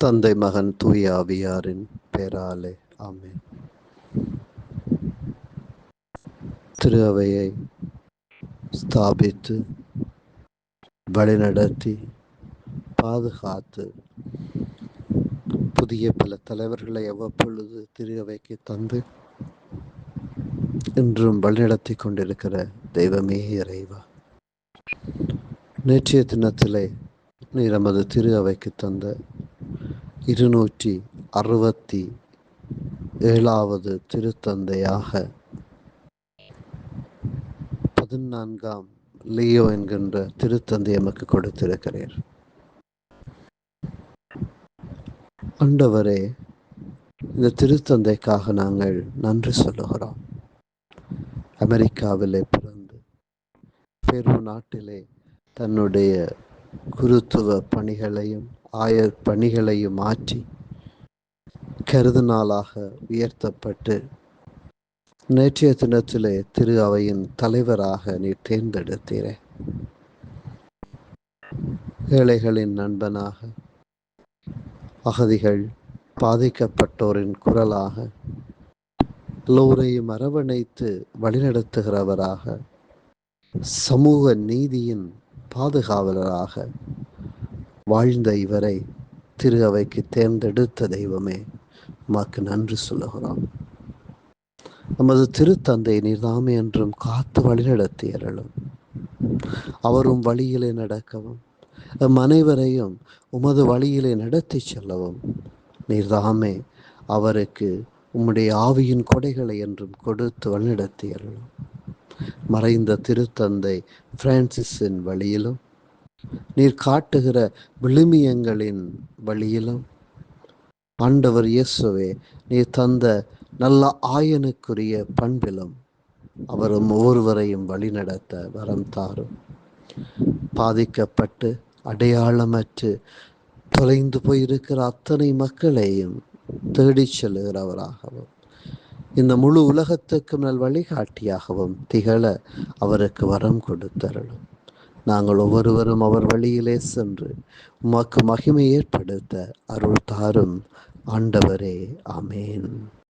தந்தை மகன் தூய ஆவியாரின் பேராலே. ஆமே திரு அவையை ஸ்தாபித்து வழிநடத்தி பாதுகாத்து புதிய பல தலைவர்களை எவ்வப்பொழுது திரு அவைக்கு தந்து இன்றும் வழிநடத்தி கொண்டிருக்கிற தெய்வமே இறைவா. நேற்றைய தினத்திலே நீர் நமது திரு அவைக்கு தந்த இருநூற்றி அறுபத்தி ஏழாவது திருத்தந்தையாக. பதினான்காம் லியோ என்கின்ற திருத்தந்தை எமக்கு கொடுத்திருக்கிறீர். ஆண்டவரே இந்த திருத்தந்தைக்காக நாங்கள் நன்றி சொல்லுகிறோம். அமெரிக்காவிலே பிறந்து பெரு நாட்டிலே தன்னுடைய குருத்துவ பணிகளையும் ஆயர் பணிகளையும் மாற்றி கருதுநாளாக உயர்த்தப்பட்டு நேற்றைய தினத்திலே திரு அவையின் தலைவராக நீ தேர்ந்தெடுத்தீரே. ஏழைகளின் நண்பனாக அகதிகள் பாதிக்கப்பட்டோரின் குரலாக எல்லோரையும் அரவணைத்து வழிநடத்துகிறவராக சமூக நீதியின் பாதுகாவலராக வாழ்ந்த இவரை திரு அவைக்கு தேர்ந்தெடுத்த தெய்வமே உமக்கு நன்றி சொல்லுகிறோம். நமது திருத்தந்தை நீர்தாமே என்றும் காத்து வழிநடத்தி அருளும். அவரும் வழியிலே நடக்கவும் எம் அனைவரையும் உமது வழியிலே நடத்தி செல்லவும். நீர்தாமே அவருக்கு உம்முடைய ஆவியின் கொடைகளை என்றும் கொடுத்து வழிநடத்தி அருளும். மறைந்த திருத்தந்தை பிரான்சிஸின் வழியிலும் நீர் காட்டுகிற விழுமியங்களின் வழியிலும் ஆண்டவர் இயேசுவே நீர் தந்த நல்ல ஆயனுக்குரிய பண்பிலும் அவரும் ஒவ்வொருவரையும் வழிநடத்த வரம் தாரும். பாதிக்கப்பட்டு அடையாளமற்று தொலைந்து போயிருக்கிற அத்தனை மக்களையும் தேடிச் செல்லுகிறவராகவும் இந்த முழு உலகத்துக்கும் நல் வழிகாட்டியாகவும் திகழ அவருக்கு வரம் கொடுத்தருளும். நாங்கள் ஒவ்வொருவரும் அவர் வழியிலே சென்று உமக்கு மகிமை ஏற்படுத்த அருள் தாரும் ஆண்டவரே அமேன்